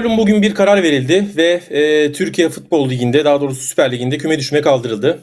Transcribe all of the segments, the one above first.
Malum bugün bir karar verildi ve e, Türkiye Futbol Ligi'nde daha doğrusu Süper Ligi'nde küme düşme kaldırıldı.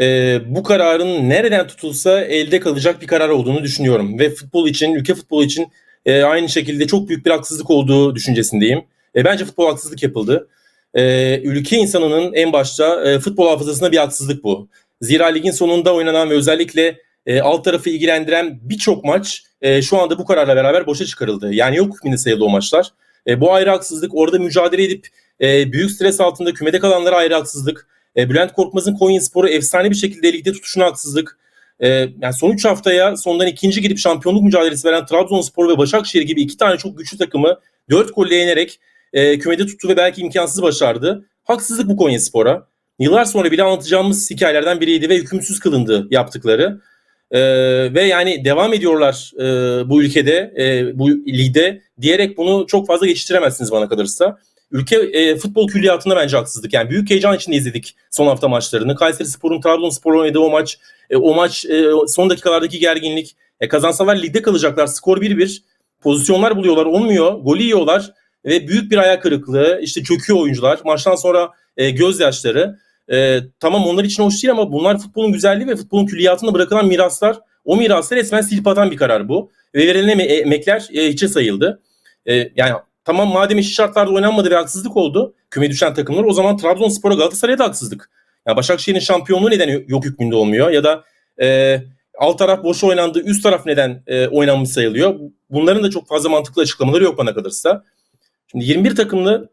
E, bu kararın nereden tutulsa elde kalacak bir karar olduğunu düşünüyorum. Ve futbol için, ülke futbolu için e, aynı şekilde çok büyük bir haksızlık olduğu düşüncesindeyim. E, bence futbol haksızlık yapıldı. E, ülke insanının en başta e, futbol hafızasına bir haksızlık bu. Zira ligin sonunda oynanan ve özellikle e, alt tarafı ilgilendiren birçok maç e, şu anda bu kararla beraber boşa çıkarıldı. Yani yok hükmünde sayıldı o maçlar. E, bu ayrı haksızlık. Orada mücadele edip e, büyük stres altında kümede kalanlara ayrı haksızlık. E, Bülent Korkmaz'ın Konya Sporu efsane bir şekilde ligde tutuşuna haksızlık. E, yani son 3 haftaya sondan ikinci gidip şampiyonluk mücadelesi veren Trabzonspor ve Başakşehir gibi iki tane çok güçlü takımı 4 golle yenerek e, kümede tuttu ve belki imkansız başardı. Haksızlık bu Konya Spor'a. Yıllar sonra bile anlatacağımız hikayelerden biriydi ve hükümsüz kılındı yaptıkları. Ee, ve yani devam ediyorlar e, bu ülkede, e, bu ligde diyerek bunu çok fazla geçiştiremezsiniz bana kalırsa. Ülke e, futbol külliyatında bence haksızlık. Yani büyük heyecan içinde izledik son hafta maçlarını. Kayseri Spor'un Trabzonspor oynadığı o maç, e, o maç e, son dakikalardaki gerginlik. E, kazansalar ligde kalacaklar. Skor 1-1. Pozisyonlar buluyorlar, olmuyor. Golü yiyorlar ve büyük bir ayak kırıklığı. İşte çöküyor oyuncular. Maçtan sonra e, gözyaşları. E, tamam onlar için hoş değil ama bunlar futbolun güzelliği ve futbolun külliyatında bırakılan miraslar. O mirası resmen silip atan bir karar bu. Ve verilen emekler e, hiçe sayıldı. E, yani tamam madem eşit şartlarda oynanmadı ve haksızlık oldu küme düşen takımlar o zaman Trabzonspor'a Galatasaray'a da haksızlık. Yani Başakşehir'in şampiyonluğu neden yok hükmünde olmuyor ya da e, alt taraf boş oynandı üst taraf neden e, oynanmış sayılıyor. Bunların da çok fazla mantıklı açıklamaları yok bana kalırsa. Şimdi 21 takımlı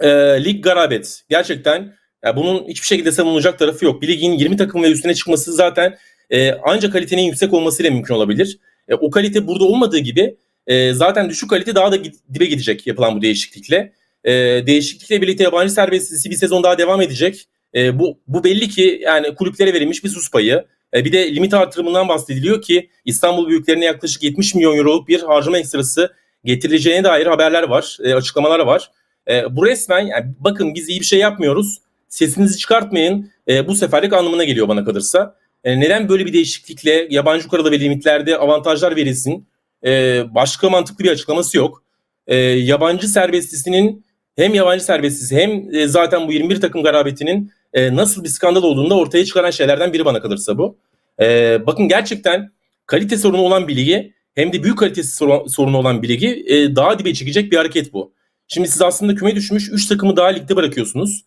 e, lig garabet. Gerçekten yani bunun hiçbir şekilde savunulacak tarafı yok. Bir ligin 20 takım ve üstüne çıkması zaten e, ancak kalitenin yüksek olmasıyla mümkün olabilir. E, o kalite burada olmadığı gibi e, zaten düşük kalite daha da dibe gidecek yapılan bu değişiklikle. E, değişiklikle birlikte yabancı serbestisi bir sezon daha devam edecek. E, bu, bu belli ki yani kulüplere verilmiş bir sus payı. E, bir de limit artırımından bahsediliyor ki İstanbul büyüklerine yaklaşık 70 milyon euroluk bir harcama ekstrası getirileceğine dair haberler var, e, açıklamalar var. E, bu resmen yani bakın biz iyi bir şey yapmıyoruz sesinizi çıkartmayın e, bu seferlik anlamına geliyor bana kalırsa. E, neden böyle bir değişiklikle yabancı kurada ve limitlerde avantajlar verilsin? E, başka mantıklı bir açıklaması yok. E, yabancı serbestisinin hem yabancı serbestisi hem e, zaten bu 21 takım garabetinin e, nasıl bir skandal olduğunu da ortaya çıkaran şeylerden biri bana kalırsa bu. E, bakın gerçekten kalite sorunu olan bir ligi hem de büyük kalitesi sorunu olan bir ligi e, daha dibe çekecek bir hareket bu. Şimdi siz aslında küme düşmüş 3 takımı daha ligde bırakıyorsunuz.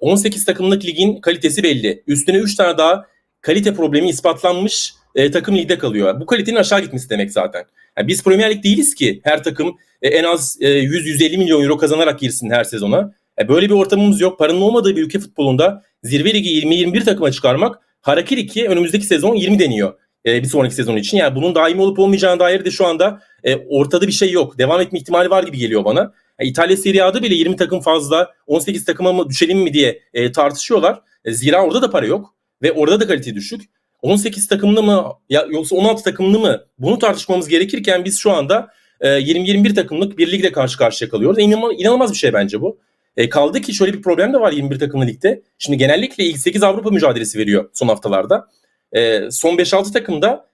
18 ee, takımlık ligin kalitesi belli. Üstüne 3 tane daha kalite problemi ispatlanmış e, takım ligde kalıyor. Bu kalitenin aşağı gitmesi demek zaten. Yani biz Premier Lig değiliz ki her takım e, en az e, 100-150 milyon euro kazanarak girsin her sezona. E, böyle bir ortamımız yok. Paranın olmadığı bir ülke futbolunda zirve ligi 20-21 takıma çıkarmak harakiri ki önümüzdeki sezon 20 deniyor e, bir sonraki sezon için. Yani bunun daimi olup olmayacağına dair de şu anda e, ortada bir şey yok. Devam etme ihtimali var gibi geliyor bana. İtalya Serie A'da bile 20 takım fazla 18 takıma mı düşelim mi diye e, tartışıyorlar. E, zira orada da para yok ve orada da kalite düşük. 18 takımlı mı ya yoksa 16 takımlı mı bunu tartışmamız gerekirken biz şu anda e, 20-21 takımlık bir ligde karşı karşıya kalıyoruz. İnanılmaz, inanılmaz bir şey bence bu. E, kaldı ki şöyle bir problem de var 21 takımlı ligde. Şimdi genellikle ilk 8 Avrupa mücadelesi veriyor son haftalarda. E, son 5-6 takımda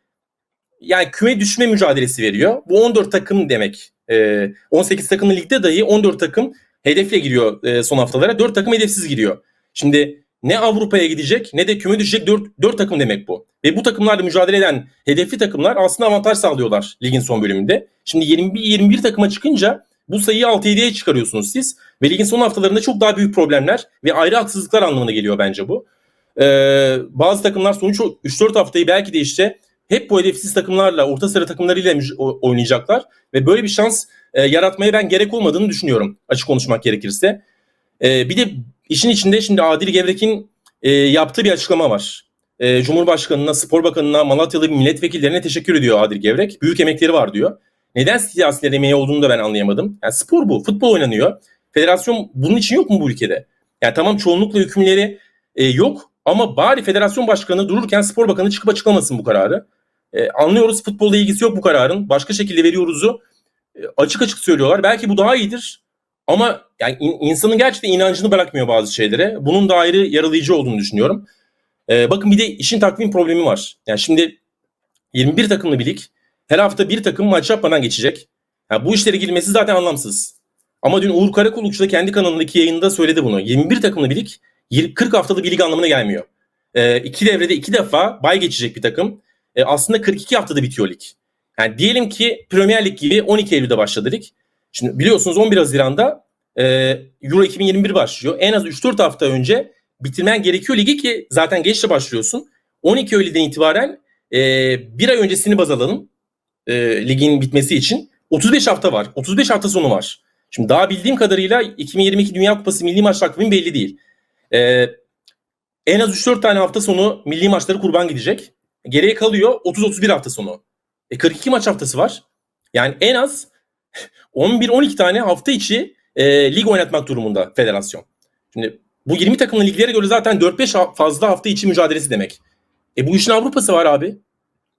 yani küme düşme mücadelesi veriyor. Bu 14 takım demek. E, 18 takımlı ligde dahi 14 takım hedefle giriyor e, son haftalara. 4 takım hedefsiz giriyor. Şimdi ne Avrupa'ya gidecek ne de küme düşecek 4, 4 takım demek bu. Ve bu takımlarla mücadele eden hedefli takımlar aslında avantaj sağlıyorlar ligin son bölümünde. Şimdi 21, 21 takıma çıkınca bu sayıyı 6-7'ye çıkarıyorsunuz siz. Ve ligin son haftalarında çok daha büyük problemler ve ayrı haksızlıklar anlamına geliyor bence bu. Ee, bazı takımlar sonuç 3-4 haftayı belki de işte hep bu hedefsiz takımlarla, orta sıra takımlarıyla oynayacaklar ve böyle bir şans e, yaratmaya ben gerek olmadığını düşünüyorum açık konuşmak gerekirse. E, bir de işin içinde şimdi Adil Gevrek'in e, yaptığı bir açıklama var. E, Cumhurbaşkanına, Spor Bakanına, Malatyalı milletvekillerine teşekkür ediyor Adil Gevrek. Büyük emekleri var diyor. Neden siyasiler emeği olduğunu da ben anlayamadım. Yani spor bu, futbol oynanıyor. Federasyon bunun için yok mu bu ülkede? Yani tamam çoğunlukla hükümleri e, yok ama bari federasyon başkanı dururken spor bakanı çıkıp açıklamasın bu kararı. E, anlıyoruz futbolla ilgisi yok bu kararın. Başka şekilde veriyoruzu e, açık açık söylüyorlar. Belki bu daha iyidir. Ama yani in, insanın gerçekten inancını bırakmıyor bazı şeylere. Bunun da ayrı yaralayıcı olduğunu düşünüyorum. E, bakın bir de işin takvim problemi var. Yani şimdi 21 takımlı bir lig. Her hafta bir takım maç yapmadan geçecek. Yani bu işlere girmesi zaten anlamsız. Ama dün Uğur Karakulukçu da kendi kanalındaki yayında söyledi bunu. 21 takımlı bir lig 20 40 haftalık bir lig anlamına gelmiyor. E, iki devrede iki defa bay geçecek bir takım. E, aslında 42 haftada bitiyor lig. Yani diyelim ki Premier Lig gibi 12 Eylül'de başladı lig. Şimdi biliyorsunuz 11 Haziran'da e, Euro 2021 başlıyor. En az 3-4 hafta önce bitirmen gerekiyor ligi ki zaten geçte başlıyorsun. 12 Eylül'den itibaren e, bir ay öncesini baz alalım e, ligin bitmesi için. 35 hafta var. 35 hafta sonu var. Şimdi daha bildiğim kadarıyla 2022 Dünya Kupası milli maç takvimi belli değil. E, en az 3-4 tane hafta sonu milli maçları kurban gidecek. Geriye kalıyor 30-31 hafta sonu. E 42 maç haftası var. Yani en az 11-12 tane hafta içi e, lig oynatmak durumunda federasyon. Şimdi bu 20 takımlı liglere göre zaten 4-5 ha- fazla hafta içi mücadelesi demek. E bu işin Avrupa'sı var abi.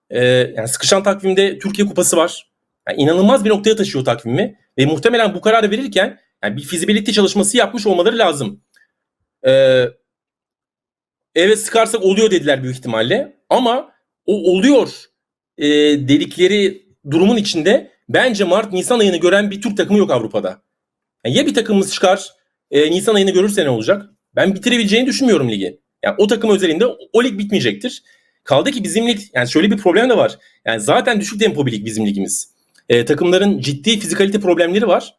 E, yani sıkışan takvimde Türkiye Kupası var. Yani inanılmaz bir noktaya taşıyor takvimi. Ve muhtemelen bu kararı verirken yani bir fizibilite çalışması yapmış olmaları lazım. E, evet sıkarsak oluyor dediler büyük ihtimalle. Ama o oluyor e, dedikleri durumun içinde bence Mart Nisan ayını gören bir Türk takımı yok Avrupa'da. Yani ya bir takımımız çıkar e, Nisan ayını görürse ne olacak? Ben bitirebileceğini düşünmüyorum ligi. Yani o takım özelinde o, lig bitmeyecektir. Kaldı ki bizim lig yani şöyle bir problem de var. Yani zaten düşük tempo bir lig bizim ligimiz. E, takımların ciddi fizikalite problemleri var.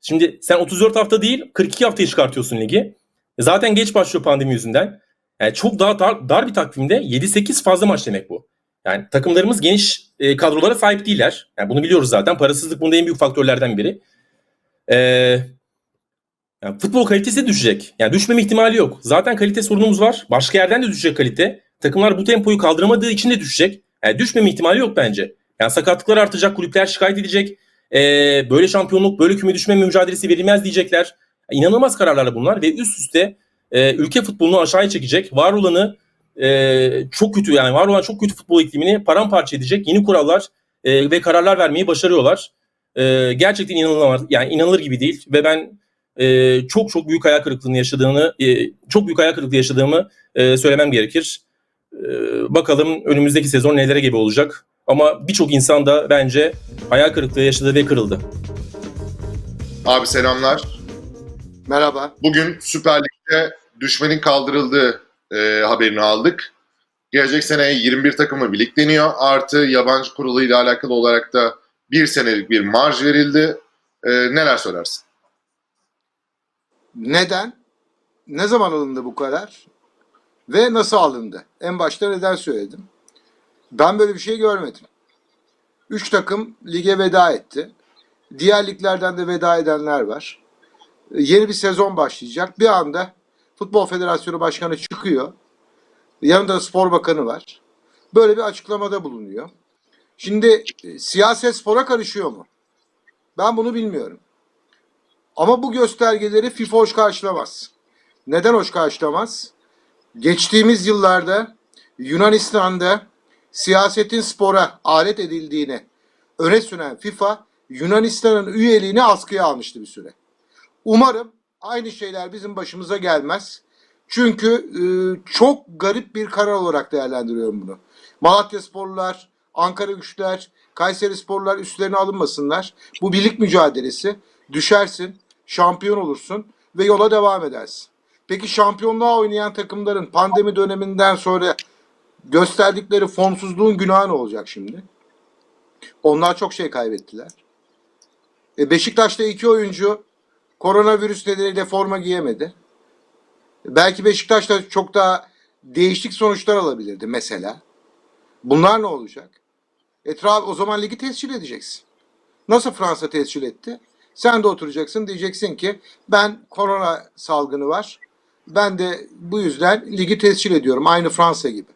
Şimdi sen 34 hafta değil 42 haftaya çıkartıyorsun ligi. E, zaten geç başlıyor pandemi yüzünden. Yani çok daha dar, dar bir takvimde 7-8 fazla maç demek bu. Yani takımlarımız geniş e, kadrolara sahip değiller. Yani bunu biliyoruz zaten. Parasızlık bunda en büyük faktörlerden biri. Ee, yani futbol kalitesi düşecek. Yani düşmeme ihtimali yok. Zaten kalite sorunumuz var. Başka yerden de düşecek kalite. Takımlar bu tempoyu kaldıramadığı için de düşecek. Yani düşmeme ihtimali yok bence. Yani sakatlıklar artacak, kulüpler şikayet edecek. Ee, böyle şampiyonluk, böyle küme düşme mücadelesi verilmez diyecekler. Yani inanılmaz kararlar bunlar ve üst üste e, ülke futbolunu aşağıya çekecek. Var olanı e, çok kötü yani var olan çok kötü futbol iklimini paramparça edecek yeni kurallar e, ve kararlar vermeyi başarıyorlar. E, gerçekten inanılmaz yani inanılır gibi değil ve ben e, çok çok büyük hayal kırıklığını yaşadığını e, çok büyük hayal kırıklığı yaşadığımı e, söylemem gerekir. E, bakalım önümüzdeki sezon nelere gibi olacak. Ama birçok insan da bence hayal kırıklığı yaşadı ve kırıldı. Abi selamlar. Merhaba. Bugün Süper Lig'de düşmenin kaldırıldığı e, haberini aldık. Gelecek seneye 21 takımlı bir lig deniyor. Artı yabancı kuruluyla alakalı olarak da bir senelik bir marj verildi. E, neler söylersin? Neden? Ne zaman alındı bu karar? Ve nasıl alındı? En başta neden söyledim? Ben böyle bir şey görmedim. Üç takım lige veda etti. Diğer liglerden de veda edenler var. Yeni bir sezon başlayacak. Bir anda Futbol Federasyonu Başkanı çıkıyor. Yanında da Spor Bakanı var. Böyle bir açıklamada bulunuyor. Şimdi e, siyaset spora karışıyor mu? Ben bunu bilmiyorum. Ama bu göstergeleri FIFA hoş karşılamaz. Neden hoş karşılamaz? Geçtiğimiz yıllarda Yunanistan'da siyasetin spora alet edildiğini öne süren FIFA Yunanistan'ın üyeliğini askıya almıştı bir süre. Umarım aynı şeyler bizim başımıza gelmez. Çünkü e, çok garip bir karar olarak değerlendiriyorum bunu. Malatya sporlular, Ankara güçler, Kayseri sporlular üstlerine alınmasınlar. Bu birlik mücadelesi. Düşersin, şampiyon olursun ve yola devam edersin. Peki şampiyonluğa oynayan takımların pandemi döneminden sonra gösterdikleri formsuzluğun günahı ne olacak şimdi? Onlar çok şey kaybettiler. E Beşiktaş'ta iki oyuncu koronavirüs nedeniyle forma giyemedi. Belki Beşiktaş da çok daha değişik sonuçlar alabilirdi mesela. Bunlar ne olacak? Etraf o zaman ligi tescil edeceksin. Nasıl Fransa tescil etti? Sen de oturacaksın diyeceksin ki ben korona salgını var. Ben de bu yüzden ligi tescil ediyorum aynı Fransa gibi.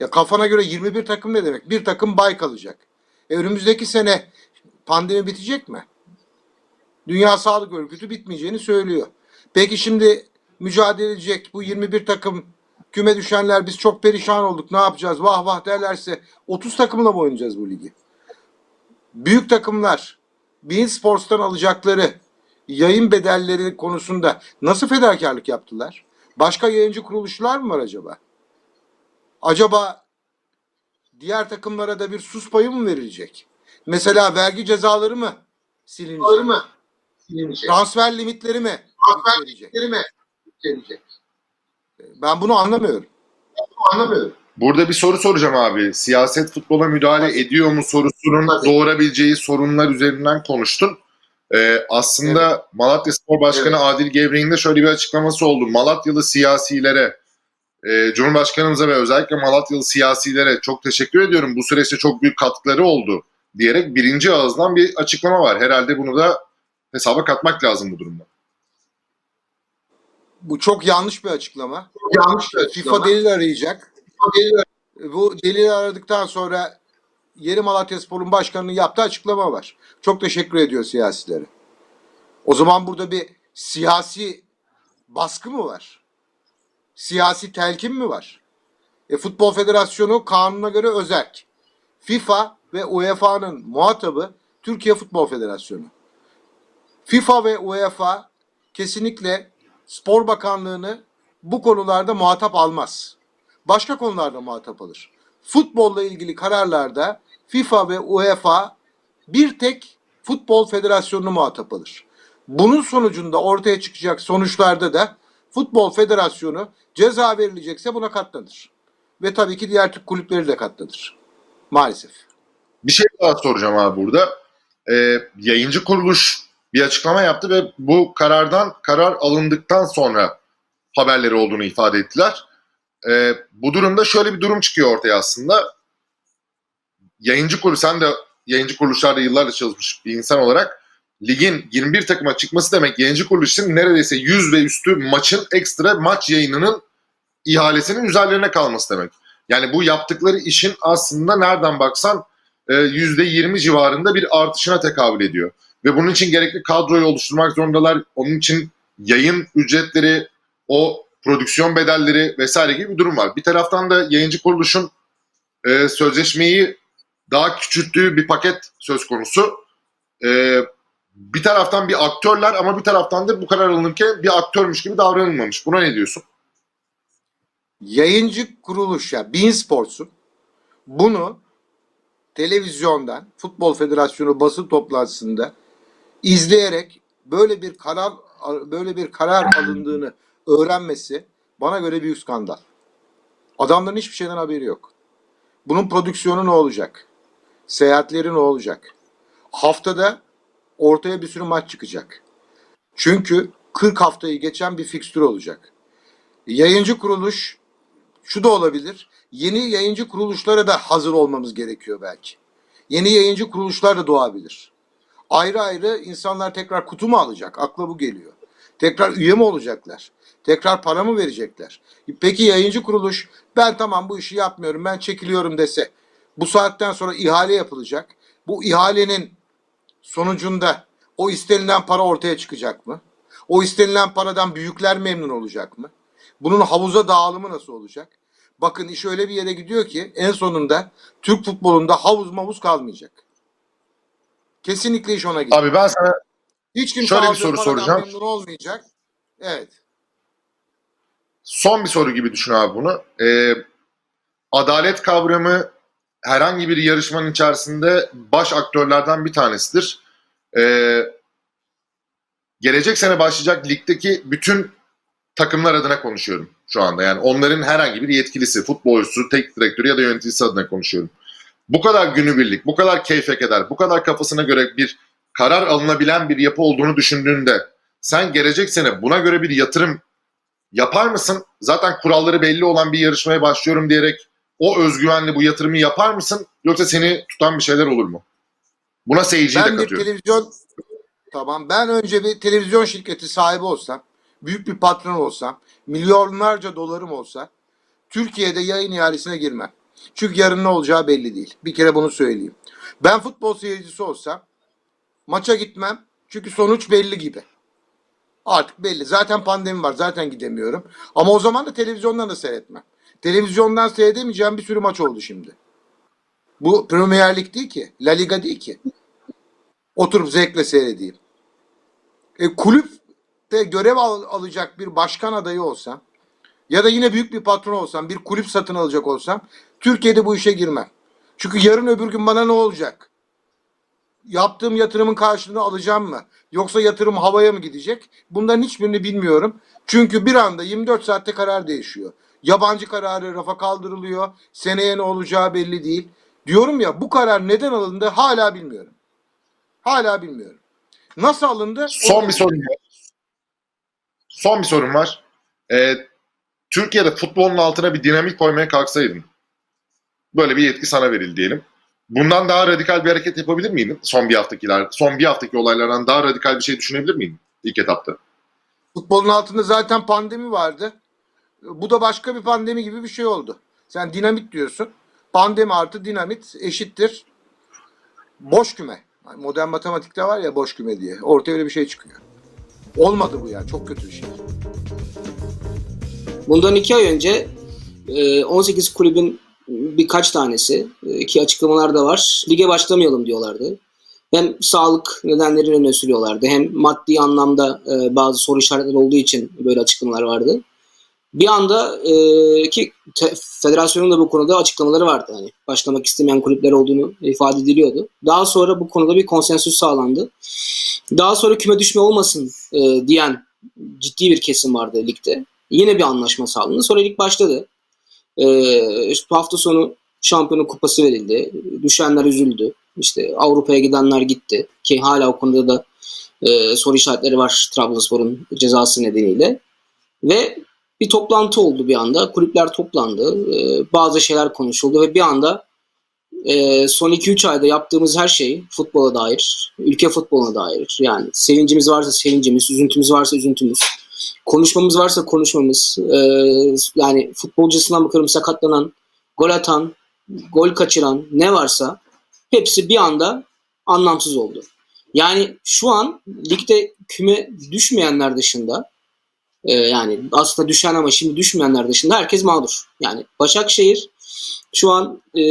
Ya kafana göre 21 takım ne demek? Bir takım bay kalacak. E önümüzdeki sene pandemi bitecek mi? Dünya Sağlık Örgütü bitmeyeceğini söylüyor. Peki şimdi mücadele edecek bu 21 takım küme düşenler biz çok perişan olduk ne yapacağız vah vah derlerse 30 takımla mı oynayacağız bu ligi? Büyük takımlar Bein Sports'tan alacakları yayın bedelleri konusunda nasıl fedakarlık yaptılar? Başka yayıncı kuruluşlar mı var acaba? Acaba diğer takımlara da bir sus payı mı verilecek? Mesela vergi cezaları mı silinecek? Silinecek. Transfer limitleri mi Transfer limitleri mi yükselecek? Ben bunu anlamıyorum. Anlamıyorum. Burada bir soru soracağım abi. Siyaset futbola müdahale ediyor mu sorusunun Tabii. doğurabileceği sorunlar üzerinden konuştun. Ee, aslında Malatya Spor Başkanı Evet. Adil Gevrek'in de şöyle bir açıklaması oldu. Malatyalı siyasilere, e, Cumhurbaşkanımıza ve özellikle Malatyalı siyasilere çok teşekkür ediyorum. Bu süreçte çok büyük katkıları oldu diyerek birinci ağızdan bir açıklama var. Herhalde bunu da hesaba katmak lazım bu durumda. Bu çok yanlış bir açıklama. Yanlış bir FIFA açıklama. delil arayacak. Delil Bu delil aradıktan sonra Yeni Malatyaspor'un başkanının yaptığı açıklama var. Çok teşekkür ediyor siyasilere. O zaman burada bir siyasi baskı mı var? Siyasi telkin mi var? E, Futbol Federasyonu kanuna göre özerk. FIFA ve UEFA'nın muhatabı Türkiye Futbol Federasyonu. FIFA ve UEFA kesinlikle Spor Bakanlığı'nı bu konularda muhatap almaz başka konularda muhatap alır. Futbolla ilgili kararlarda FIFA ve UEFA bir tek Futbol Federasyonu'nu muhatap alır. Bunun sonucunda ortaya çıkacak sonuçlarda da Futbol Federasyonu ceza verilecekse buna katlanır. Ve tabii ki diğer Türk kulüpleri de katlanır. Maalesef. Bir şey daha soracağım abi burada. Ee, yayıncı kuruluş bir açıklama yaptı ve bu karardan karar alındıktan sonra haberleri olduğunu ifade ettiler. Ee, bu durumda şöyle bir durum çıkıyor ortaya aslında. Yayıncı kuruluş, sen de yayıncı kuruluşlarda yıllarca çalışmış bir insan olarak ligin 21 takıma çıkması demek yayıncı kuruluş için neredeyse 100 ve üstü maçın ekstra maç yayınının ihalesinin üzerlerine kalması demek. Yani bu yaptıkları işin aslında nereden baksan e, %20 civarında bir artışına tekabül ediyor. Ve bunun için gerekli kadroyu oluşturmak zorundalar. Onun için yayın ücretleri, o prodüksiyon bedelleri vesaire gibi bir durum var. Bir taraftan da yayıncı kuruluşun e, sözleşmeyi daha küçülttüğü bir paket söz konusu. E, bir taraftan bir aktörler ama bir taraftan da bu karar alınırken bir aktörmüş gibi davranılmamış. Buna ne diyorsun? Yayıncı kuruluş ya Bein Sports'un bunu televizyondan Futbol Federasyonu basın toplantısında izleyerek böyle bir karar böyle bir karar alındığını öğrenmesi bana göre büyük skandal. Adamların hiçbir şeyden haberi yok. Bunun prodüksiyonu ne olacak? Seyahatleri ne olacak? Haftada ortaya bir sürü maç çıkacak. Çünkü 40 haftayı geçen bir fikstür olacak. Yayıncı kuruluş şu da olabilir. Yeni yayıncı kuruluşlara da hazır olmamız gerekiyor belki. Yeni yayıncı kuruluşlar da doğabilir. Ayrı ayrı insanlar tekrar kutu mu alacak? Akla bu geliyor. Tekrar üye mi olacaklar? Tekrar para mı verecekler? Peki yayıncı kuruluş ben tamam bu işi yapmıyorum ben çekiliyorum dese bu saatten sonra ihale yapılacak. Bu ihalenin sonucunda o istenilen para ortaya çıkacak mı? O istenilen paradan büyükler memnun olacak mı? Bunun havuza dağılımı nasıl olacak? Bakın iş öyle bir yere gidiyor ki en sonunda Türk futbolunda havuz mavuz kalmayacak. Kesinlikle iş ona gidiyor. Abi ben sana Hiç kimse şöyle bir soru soracağım. memnun olmayacak. Evet. son bir soru gibi düşün abi bunu. Ee, adalet kavramı herhangi bir yarışmanın içerisinde baş aktörlerden bir tanesidir. Ee, gelecek sene başlayacak ligdeki bütün takımlar adına konuşuyorum şu anda. Yani onların herhangi bir yetkilisi, futbolcusu, teknik direktörü ya da yöneticisi adına konuşuyorum. Bu kadar günübirlik, bu kadar keyfe keder, bu kadar kafasına göre bir karar alınabilen bir yapı olduğunu düşündüğünde sen gelecek sene buna göre bir yatırım yapar mısın? Zaten kuralları belli olan bir yarışmaya başlıyorum diyerek o özgüvenle bu yatırımı yapar mısın? Yoksa seni tutan bir şeyler olur mu? Buna seyirciyi de Ben bir katıyorum. televizyon tamam ben önce bir televizyon şirketi sahibi olsam, büyük bir patron olsam, milyonlarca dolarım olsa Türkiye'de yayın ihalesine girmem. Çünkü yarın ne olacağı belli değil. Bir kere bunu söyleyeyim. Ben futbol seyircisi olsam maça gitmem. Çünkü sonuç belli gibi. Artık belli. Zaten pandemi var. Zaten gidemiyorum. Ama o zaman da televizyondan da seyretmem. Televizyondan seyredemeyeceğim bir sürü maç oldu şimdi. Bu Premier Lig değil ki. La Liga değil ki. Oturup zevkle seyredeyim. E, kulüpte görev al- alacak bir başkan adayı olsam ya da yine büyük bir patron olsam, bir kulüp satın alacak olsam Türkiye'de bu işe girmem. Çünkü yarın öbür gün bana ne olacak? yaptığım yatırımın karşılığını alacağım mı? Yoksa yatırım havaya mı gidecek? Bunların hiçbirini bilmiyorum. Çünkü bir anda 24 saatte karar değişiyor. Yabancı kararı rafa kaldırılıyor. Seneye ne olacağı belli değil. Diyorum ya bu karar neden alındı hala bilmiyorum. Hala bilmiyorum. Nasıl alındı? Son bir sorum var. Son bir sorum var. Ee, Türkiye'de futbolun altına bir dinamik koymaya kalksaydın. Böyle bir yetki sana verildi diyelim. Bundan daha radikal bir hareket yapabilir miydin? Son bir haftakiler, son bir haftaki olaylardan daha radikal bir şey düşünebilir miydin ilk etapta? Futbolun altında zaten pandemi vardı. Bu da başka bir pandemi gibi bir şey oldu. Sen dinamit diyorsun. Pandemi artı dinamit eşittir boş küme. Modern matematikte var ya boş küme diye. Ortaya öyle bir şey çıkıyor. Olmadı bu ya. Çok kötü bir şey. Bundan iki ay önce e, 18 kulübün birkaç tanesi e, ki açıklamalar da var. Lige başlamayalım diyorlardı. Hem sağlık nedenlerini öne sürüyorlardı hem maddi anlamda e, bazı soru işaretleri olduğu için böyle açıklamalar vardı. Bir anda e, ki te- federasyonun da bu konuda açıklamaları vardı. Hani başlamak istemeyen kulüpler olduğunu ifade ediliyordu. Daha sonra bu konuda bir konsensüs sağlandı. Daha sonra küme düşme olmasın e, diyen ciddi bir kesim vardı ligde. Yine bir anlaşma sağlandı. Sonra lig başladı. Ee, işte hafta sonu şampiyonluk kupası verildi. Düşenler üzüldü. İşte Avrupa'ya gidenler gitti. Ki hala o konuda da e, soru işaretleri var Trabzonspor'un cezası nedeniyle. Ve bir toplantı oldu bir anda. Kulüpler toplandı. Ee, bazı şeyler konuşuldu ve bir anda e, son 2-3 ayda yaptığımız her şey futbola dair, ülke futboluna dair. Yani sevincimiz varsa sevincimiz, üzüntümüz varsa üzüntümüz konuşmamız varsa konuşmamız. Ee, yani futbolcusundan bakıyorum sakatlanan, gol atan, gol kaçıran ne varsa hepsi bir anda anlamsız oldu. Yani şu an ligde küme düşmeyenler dışında e, yani aslında düşen ama şimdi düşmeyenler dışında herkes mağdur. Yani Başakşehir şu an e,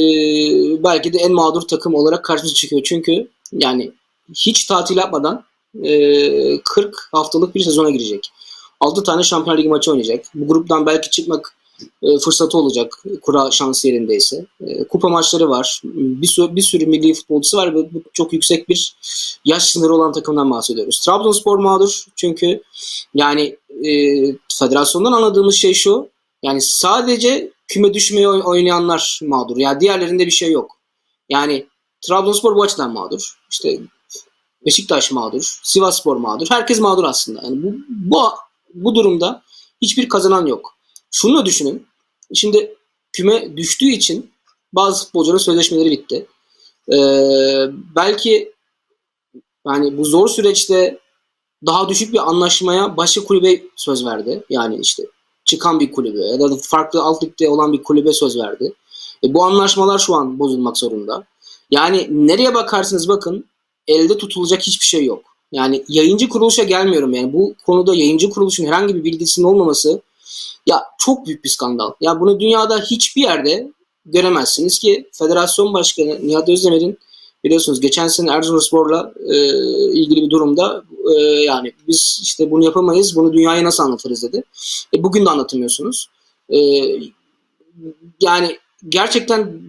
belki de en mağdur takım olarak karşımıza çıkıyor. Çünkü yani hiç tatil yapmadan e, 40 haftalık bir sezona girecek. 6 tane Şampiyonlar Ligi maçı oynayacak. Bu gruptan belki çıkmak e, fırsatı olacak kura şansı yerindeyse. E, kupa maçları var. Bir sürü, bir sürü milli futbolcusu var ve çok yüksek bir yaş sınırı olan takımdan bahsediyoruz. Trabzonspor mağdur çünkü yani e, federasyondan anladığımız şey şu. Yani sadece küme düşmeye oy- oynayanlar mağdur. Yani diğerlerinde bir şey yok. Yani Trabzonspor bu açıdan mağdur. İşte Beşiktaş mağdur, Sivasspor mağdur. Herkes mağdur aslında. Yani bu, bu bu durumda hiçbir kazanan yok. Şunu da düşünün. Şimdi küme düştüğü için bazı futbolcuların sözleşmeleri bitti. Ee, belki yani bu zor süreçte daha düşük bir anlaşmaya başka kulübe söz verdi. Yani işte çıkan bir kulübe ya da farklı alt ligde olan bir kulübe söz verdi. E, bu anlaşmalar şu an bozulmak zorunda. Yani nereye bakarsınız bakın elde tutulacak hiçbir şey yok. Yani yayıncı kuruluşa gelmiyorum yani bu konuda yayıncı kuruluşun herhangi bir bilgisinin olmaması ya çok büyük bir skandal. Ya bunu dünyada hiçbir yerde göremezsiniz ki Federasyon Başkanı Nihat Özdemir'in biliyorsunuz geçen sene Erzurumspor'la e, ilgili bir durumda e, yani biz işte bunu yapamayız bunu dünyaya nasıl anlatırız dedi. E, bugün de anlatamıyorsunuz. E, yani gerçekten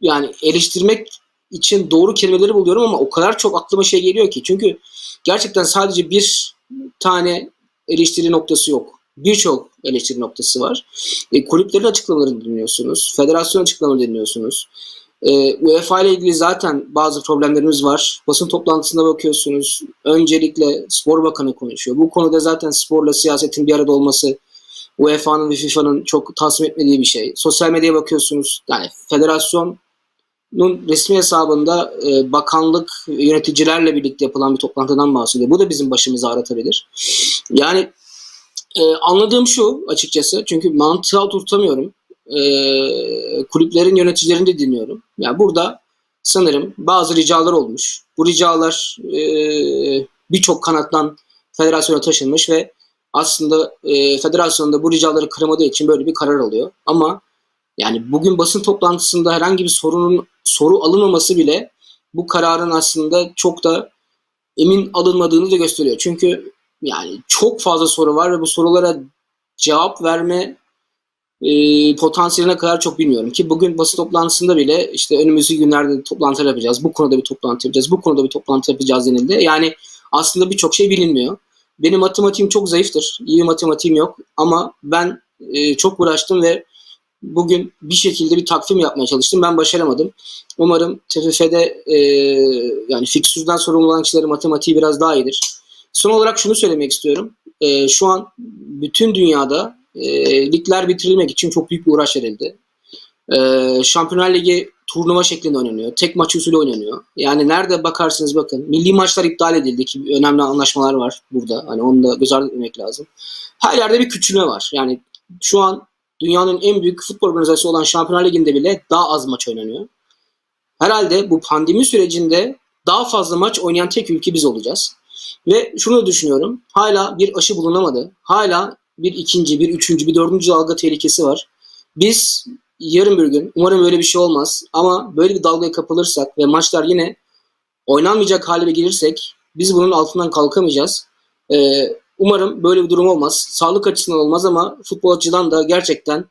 yani eleştirmek için doğru kelimeleri buluyorum ama o kadar çok aklıma şey geliyor ki. Çünkü gerçekten sadece bir tane eleştiri noktası yok. Birçok eleştiri noktası var. E, kulüplerin açıklamalarını dinliyorsunuz. Federasyon açıklamalarını dinliyorsunuz. E, UEFA ile ilgili zaten bazı problemlerimiz var. Basın toplantısında bakıyorsunuz. Öncelikle spor bakanı konuşuyor. Bu konuda zaten sporla siyasetin bir arada olması UEFA'nın ve FIFA'nın çok tasvip etmediği bir şey. Sosyal medyaya bakıyorsunuz. Yani federasyon Nun resmi hesabında e, bakanlık yöneticilerle birlikte yapılan bir toplantıdan bahsediyor. Bu da bizim başımızı ağrıtabilir. Yani e, anladığım şu açıkçası çünkü mantığa oturtamıyorum. E, kulüplerin yöneticilerini de dinliyorum. Yani burada sanırım bazı ricalar olmuş. Bu ricalar e, birçok kanattan federasyona taşınmış ve aslında e, federasyonda bu ricaları kıramadığı için böyle bir karar alıyor. Ama yani bugün basın toplantısında herhangi bir sorunun soru alınmaması bile bu kararın aslında çok da emin alınmadığını da gösteriyor. Çünkü yani çok fazla soru var ve bu sorulara cevap verme e, potansiyeline kadar çok bilmiyorum ki bugün basın toplantısında bile işte önümüzdeki günlerde toplantı yapacağız. Bu konuda bir toplantı yapacağız. Bu konuda bir toplantı yapacağız denildi. Yani aslında birçok şey bilinmiyor. Benim matematiğim çok zayıftır. İyi matematiğim yok ama ben e, çok uğraştım ve bugün bir şekilde bir takvim yapmaya çalıştım. Ben başaramadım. Umarım TFF'de e, yani fiksürden sorumlu olan kişilerin matematiği biraz daha iyidir. Son olarak şunu söylemek istiyorum. E, şu an bütün dünyada e, ligler bitirilmek için çok büyük bir uğraş verildi. E, Şampiyonlar Ligi turnuva şeklinde oynanıyor. Tek maç usulü oynanıyor. Yani nerede bakarsınız bakın. Milli maçlar iptal edildi ki önemli anlaşmalar var burada. Hani onu da göz ardı etmemek lazım. Her yerde bir küçülme var. Yani şu an dünyanın en büyük futbol organizasyonu olan Şampiyonlar Ligi'nde bile daha az maç oynanıyor. Herhalde bu pandemi sürecinde daha fazla maç oynayan tek ülke biz olacağız. Ve şunu düşünüyorum. Hala bir aşı bulunamadı. Hala bir ikinci, bir üçüncü, bir dördüncü dalga tehlikesi var. Biz yarın bir gün, umarım öyle bir şey olmaz ama böyle bir dalgaya kapılırsak ve maçlar yine oynanmayacak hale gelirsek biz bunun altından kalkamayacağız. Ee, umarım böyle bir durum olmaz. Sağlık açısından olmaz ama futbol açıdan da gerçekten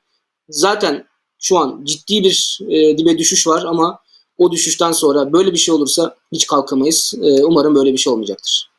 zaten şu an ciddi bir e, dibe düşüş var ama o düşüşten sonra böyle bir şey olursa hiç kalkamayız. Ee, umarım böyle bir şey olmayacaktır.